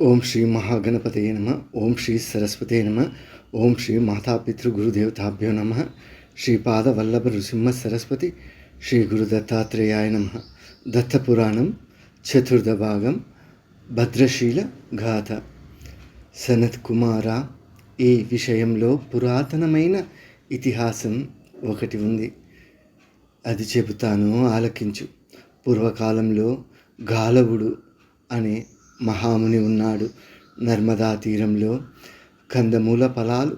ఓం శ్రీ మహాగణపతయ నమ ఓం శ్రీ సరస్వతే నమ ఓం శ్రీ మాతాపితృగురుదేవతాభ్యో నమ శ్రీపాదవల్లభ నృసింహ సరస్వతి శ్రీ గురు దత్తాత్రేయాయ నమ. దత్తపురాణం చతుర్థ భాగం భద్రశీల గాథ సనత్ కుమార ఈ విషయంలో పురాతనమైన ఇతిహాసం ఒకటి ఉంది. అది చెబుతాను ఆలకించు. పూర్వకాలంలో గాలవుడు అనే మహాముని ఉన్నాడు. నర్మదా తీరంలో కందమూల ఫలాలు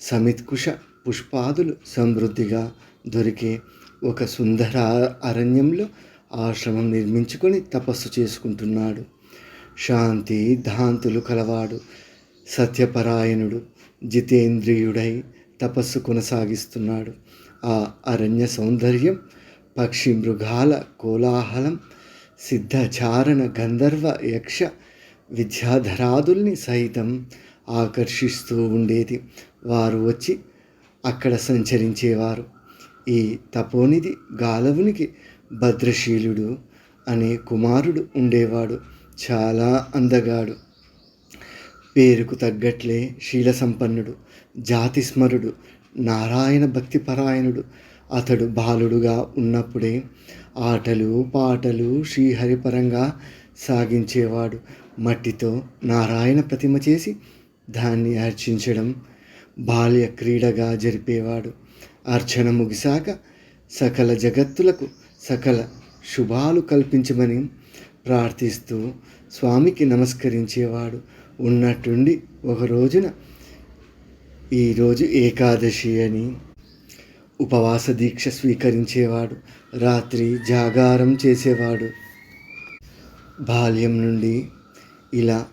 సమిత్కుష పుష్పాదులు సమృద్ధిగా దొరికే ఒక సుందర అరణ్యంలో ఆశ్రమం నిర్మించుకొని తపస్సు చేసుకుంటున్నాడు. శాంతి ధాంతులు కలవాడు. సత్యపరాయణుడు జితేంద్రియుడై తపస్సు కొనసాగిస్తున్నాడు. ఆ అరణ్య సౌందర్యం పక్షి మృగాల కోలాహలం సిద్ధచారణ గంధర్వ యక్ష విద్యాధరాదుల్ని సైతం ఆకర్షిస్తూ ఉండేది. వారు వచ్చి అక్కడ సంచరించేవారు. ఈ తపోనిధి గాలవునికి భద్రశీలుడు అనే కుమారుడు ఉండేవాడు. చాలా అందగాడు. పేరుకు తగ్గట్లే శీల సంపన్నుడు జాతిస్మరుడు నారాయణ భక్తిపరాయణుడు. అతడు బాలుడుగా ఉన్నప్పుడే ఆటలు పాటలు శ్రీహరిపరంగా సాగించేవాడు. మట్టితో నారాయణ ప్రతిమ చేసి దాన్ని అర్చించడం బాల్య క్రీడగా జరిపేవాడు. అర్చన ముగిశాక సకల జగత్తులకు సకల శుభాలు కల్పించమని ప్రార్థిస్తూ స్వామికి నమస్కరించేవాడు. ఉన్నట్టుండి ఒక రోజున ఈరోజు ఏకాదశి అని ఉపవాస దీక్ష స్వీకరించేవాడు రాత్రి జాగారం చేసేవాడు. బాల్యం నుండి ఇలా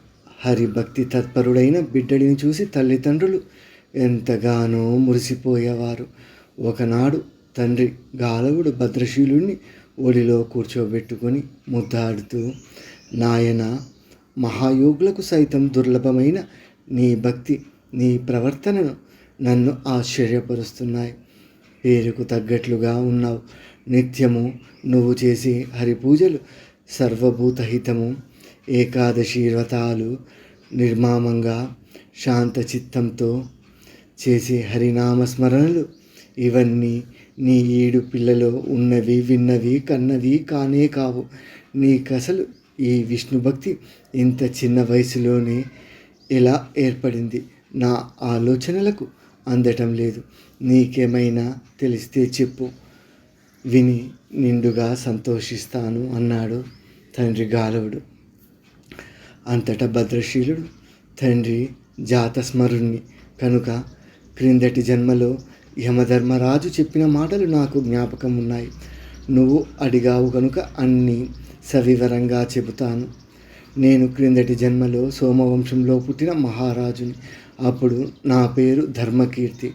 హరిభక్తి తత్పరుడైన బిడ్డడిని చూసి తల్లిదండ్రులు ఎంతగానో మురిసిపోయేవారు. ఒకనాడు తండ్రి గాలవుడు భద్రశీలుణ్ణి ఒడిలో కూర్చోబెట్టుకొని ముద్దాడుతూ నాయన మహాయోగులకు సైతం దుర్లభమైన నీ భక్తి నీ ప్రవర్తనను నన్ను ఆశ్చర్యపరుస్తున్నాయి. పేరుకు తగ్గట్లుగా ఉన్నావు. నిత్యము నువ్వు చేసే హరిపూజలు సర్వభూతహితము. ఏకాదశి వ్రతాలు నిర్మామంగా శాంత చిత్తంతో చేసే హరినామస్మరణలు. ఇవన్నీ నీ ఏడు పిల్లలో ఉన్నవి విన్నవి కన్నవి కానే కావు. నీకసలు ఈ విష్ణు భక్తి ఇంత చిన్న వయసులోనే ఎలా ఏర్పడింది? నా ఆలోచనలకు అందటం లేదు. నీకేమైనా తెలిస్తే చెప్పు. విని నిండుగా సంతోషిస్తాను అన్నాడు తండ్రి గాలవుడు. అంతటా భద్రశీలుడు తండ్రి జాతస్మరుణ్ణి. కనుక క్రిందటి జన్మలో యమధర్మరాజు చెప్పిన మాటలు నాకు జ్ఞాపకం ఉన్నాయి నువ్వు అడిగావు కనుక అన్నీ సవివరంగా చెబుతాను. నేను క్రిందటి జన్మలో సోమవంశంలో పుట్టిన మహారాజుని. అప్పుడు నా పేరు ధర్మకీర్తి.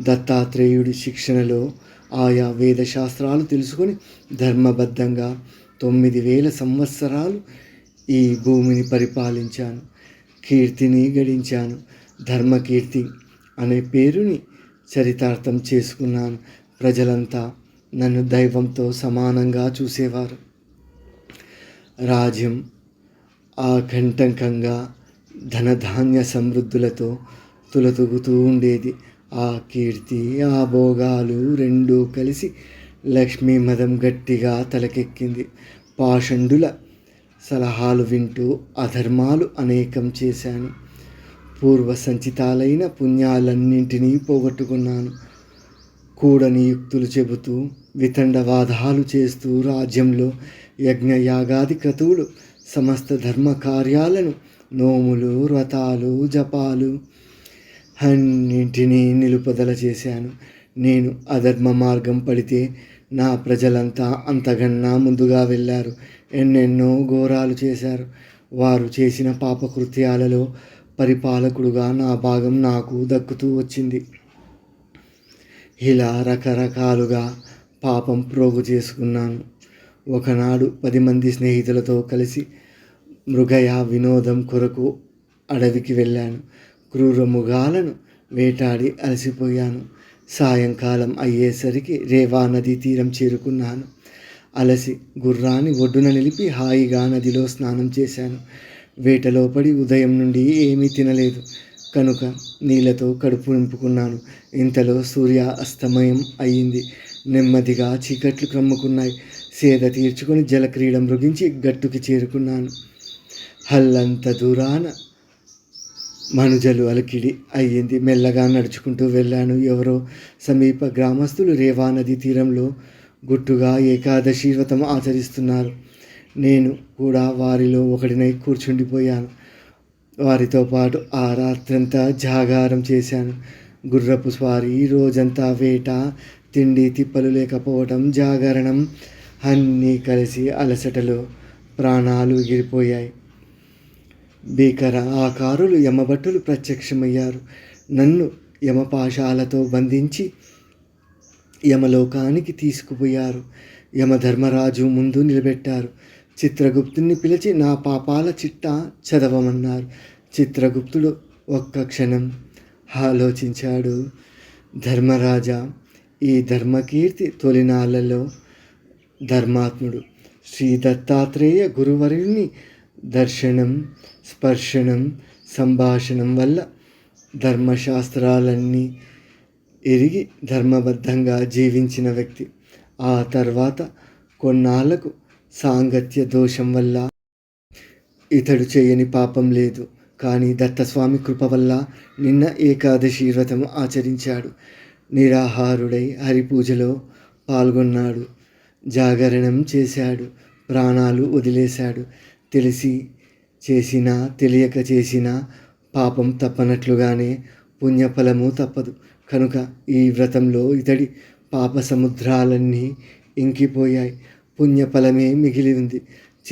దత్తాత్రేయుడి శిక్షణలో ఆయా వేదశాస్త్రాలు తెలుసుకొని ధర్మబద్ధంగా తొమ్మిది వేల సంవత్సరాలు ఈ భూమిని పరిపాలించాను. కీర్తిని గడించాను. ధర్మకీర్తి అనే పేరుని చరితార్థం చేసుకున్నాను. ప్రజలంతా నన్ను దైవంతో సమానంగా చూసేవారు. రాజ్యం ఆకంటకంగా ధనధాన్య సమృద్ధులతో తులతుగుతూ ఉండేది. ఆ కీర్తి ఆ భోగాలు రెండూ కలిసి లక్ష్మీ మదం గట్టిగా తలకెక్కింది. పాషండుల సలహాలు వింటూ అధర్మాలు అనేకం చేశాను. పూర్వ సంచితాలైన పుణ్యాలన్నింటినీ పోగొట్టుకున్నాను. కూడని యుక్తులు చెబుతూ వితండవాదాలు చేస్తూ రాజ్యంలో యజ్ఞయాగాది క్రతువులు సమస్త ధర్మ కార్యాలను నోములు వ్రతాలు జపాలు అన్నింటినీ నిలుపుదల చేశాను. నేను అధర్మ మార్గం పడితే నా ప్రజలంతా అంతగన్నా ముందుగా వెళ్ళారు. ఎన్నెన్నో ఘోరాలు చేశారు. వారు చేసిన పాపకృత్యాలలో పరిపాలకుడుగా నా భాగం నాకు దక్కుతూ వచ్చింది. ఇలా రకరకాలుగా పాపం ప్రోగు చేసుకున్నాను. ఒకనాడు పది మంది స్నేహితులతో కలిసి మృగయ వినోదం కొరకు అడవికి వెళ్ళాను. క్రూరముగాలను వేటాడి అలసిపోయాను. సాయంకాలం అయ్యేసరికి రేవా నదీ తీరం చేరుకున్నాను. అలసి గుర్రాన్ని ఒడ్డున నిలిపి హాయిగా నదిలో స్నానం చేశాను. వేటలో పడి ఉదయం నుండి ఏమీ తినలేదు. కనుక నీళ్ళతో కడుపు నింపుకున్నాను. ఇంతలో సూర్య అస్తమయం అయ్యింది. నెమ్మదిగా చీకట్లు క్రమ్ముకున్నాయి. సేద తీర్చుకొని జలక్రీడ మృగించి గట్టుకి చేరుకున్నాను. హల్లంత దూరాన మనుజలు అలికిడి అయ్యింది. మెల్లగా నడుచుకుంటూ వెళ్ళాను. ఎవరో సమీప గ్రామస్తులు రేవా నది తీరంలో గుట్టుగా ఏకాదశి వ్రతం ఆచరిస్తున్నారు. నేను కూడా వారిలో ఒకటినై కూర్చుండిపోయాను. వారితో పాటు ఆ రాత్రంతా జాగారం చేశాను. గుర్రపు స్వారీ రోజంతా వేట తిండి తిప్పలు లేకపోవటం జాగరణం అన్నీ కలిసి అలసటలో ప్రాణాలు ఎగిరిపోయాయి భీకర ఆకారులు యమభట్టులు ప్రత్యక్షమయ్యారు. నన్ను యమపాశాలతో బంధించి యమలోకానికి తీసుకుపోయారు. యమధర్మరాజు ముందు నిలబెట్టారు. చిత్రగుప్తుని పిలిచి నా పాపాల చిట్టా చదవమన్నారు. చిత్రగుప్తుడు ఒక్క క్షణం ఆలోచించాడు. ధర్మరాజా ఈ ధర్మకీర్తి తొలినాళ్ళలో ధర్మాత్ముడు. శ్రీ దత్తాత్రేయ గురువరుని దర్శనం స్పర్శనం సంభాషణం వల్ల ధర్మశాస్త్రాలన్నీ ఎరిగి ధర్మబద్ధంగా జీవించిన వ్యక్తి. ఆ తర్వాత కొన్నాళ్ళకు సాంగత్య దోషం వల్ల ఇతడు చేయని పాపం లేదు. కానీ దత్తస్వామి కృప వల్ల నిన్న ఏకాదశి వ్రతం ఆచరించాడు. నిరాహారుడై హరిపూజలో పాల్గొన్నాడు. జాగరణం చేశాడు. ప్రాణాలు వదిలేశాడు. తెలిసి చేసినా తెలియక చేసినా పాపం తప్పనట్లుగానే పుణ్యఫలము తప్పదు. కనుక ఈ వ్రతంలో ఇతడి పాప సముద్రాలన్నీ ఇంకిపోయాయి. పుణ్యఫలమే మిగిలి ఉంది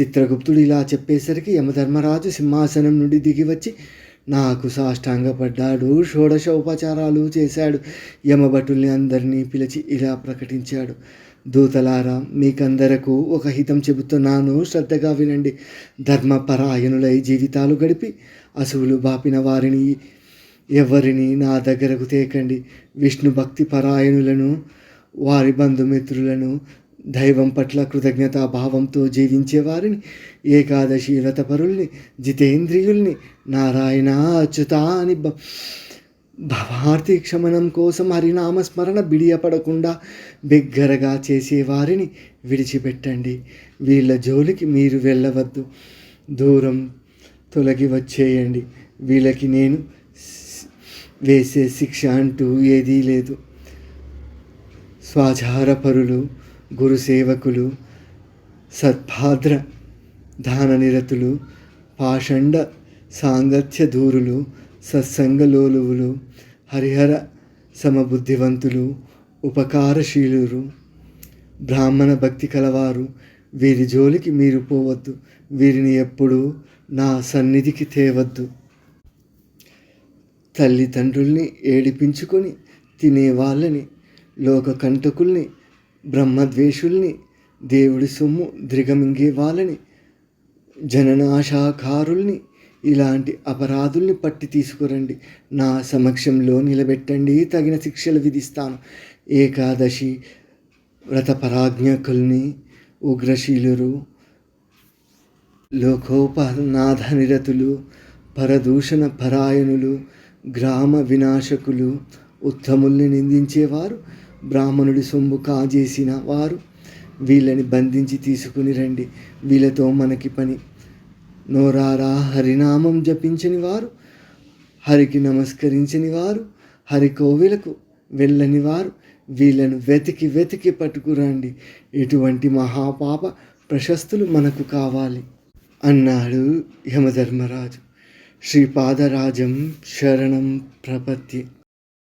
చిత్రగుప్తుడు ఇలా చెప్పేసరికి యమధర్మరాజు సింహాసనం నుండి దిగి వచ్చి నాకు సాష్టాంగపడ్డాడు షోడశ ఉపచారాలు చేశాడు. యమభటుల్ని అందరినీ పిలిచి ఇలా ప్రకటించాడు. దూతలారా మీకందరకు ఒక హితం చెబుతున్నాను. శ్రద్ధగా వినండి. ధర్మపరాయణులై జీవితాలు గడిపి అసువులు బాపిన వారిని ఎవరిని నా దగ్గరకు తేకండి. విష్ణు భక్తి పరాయణులను వారి బంధుమిత్రులను దైవం పట్ల కృతజ్ఞతా భావంతో జీవించే వారిని ఏకాదశి వ్రతపరుల్ని జితేంద్రియుల్ని నారాయణ అచ్యుత అని భవార్తి క్షమణం కోసం హరినామస్మరణ బిడియపడకుండా బిగ్గరగా చేసేవారిని విడిచిపెట్టండి. వీళ్ళ జోలికి మీరు వెళ్ళవద్దు. దూరం తొలగి వచ్చేయండి. వీళ్ళకి నేను వేసే శిక్ష అంటూ ఏదీ లేదు. స్వాచారపరులు గురుసేవకులు సద్భాద్ర దాననిరతులు పాషండ సాంగత్య దూరులు సత్సంగలోలువులు హరిహర సమబుద్ధివంతులు ఉపకారశీలురు బ్రాహ్మణ భక్తి కలవారు వీరి జోలికి మీరు పోవద్దు వీరిని ఎప్పుడూ నా సన్నిధికి తేవద్దు. తల్లిదండ్రుల్ని ఏడిపించుకొని తినే వాళ్ళని లోక కంటకుల్ని బ్రహ్మద్వేషుల్ని దేవుడి సొమ్ము దిగమింగే వాళ్ళని జననాశాకారుల్ని ఇలాంటి అపరాధుల్ని పట్టి తీసుకురండి. నా సమక్షంలో నిలబెట్టండి. తగిన శిక్షలు విధిస్తాను. ఏకాదశి వ్రతపరాజ్ఞకుల్ని ఉగ్రశీలురు లోకోపనాథ నిరతులు పరదూషణ పరాయణులు గ్రామ వినాశకులు ఉత్తముల్ని నిందించేవారు బ్రాహ్మణుడి సొమ్ము కాజేసిన వారు వీళ్ళని బంధించి తీసుకుని రండి. వీళ్ళతో మనకి పని నోరారా హరినామం జపించని వారు హరికి నమస్కరించని వారు హరి కోవిలకు వెళ్ళని వారు వీళ్ళను వెతికి వెతికి పట్టుకురండి. ఇటువంటి మహాపాప ప్రశస్తులు మనకు కావాలి. అన్నాడు యమధర్మరాజు. శ్రీపాదరాజం శరణం ప్రపత్తి.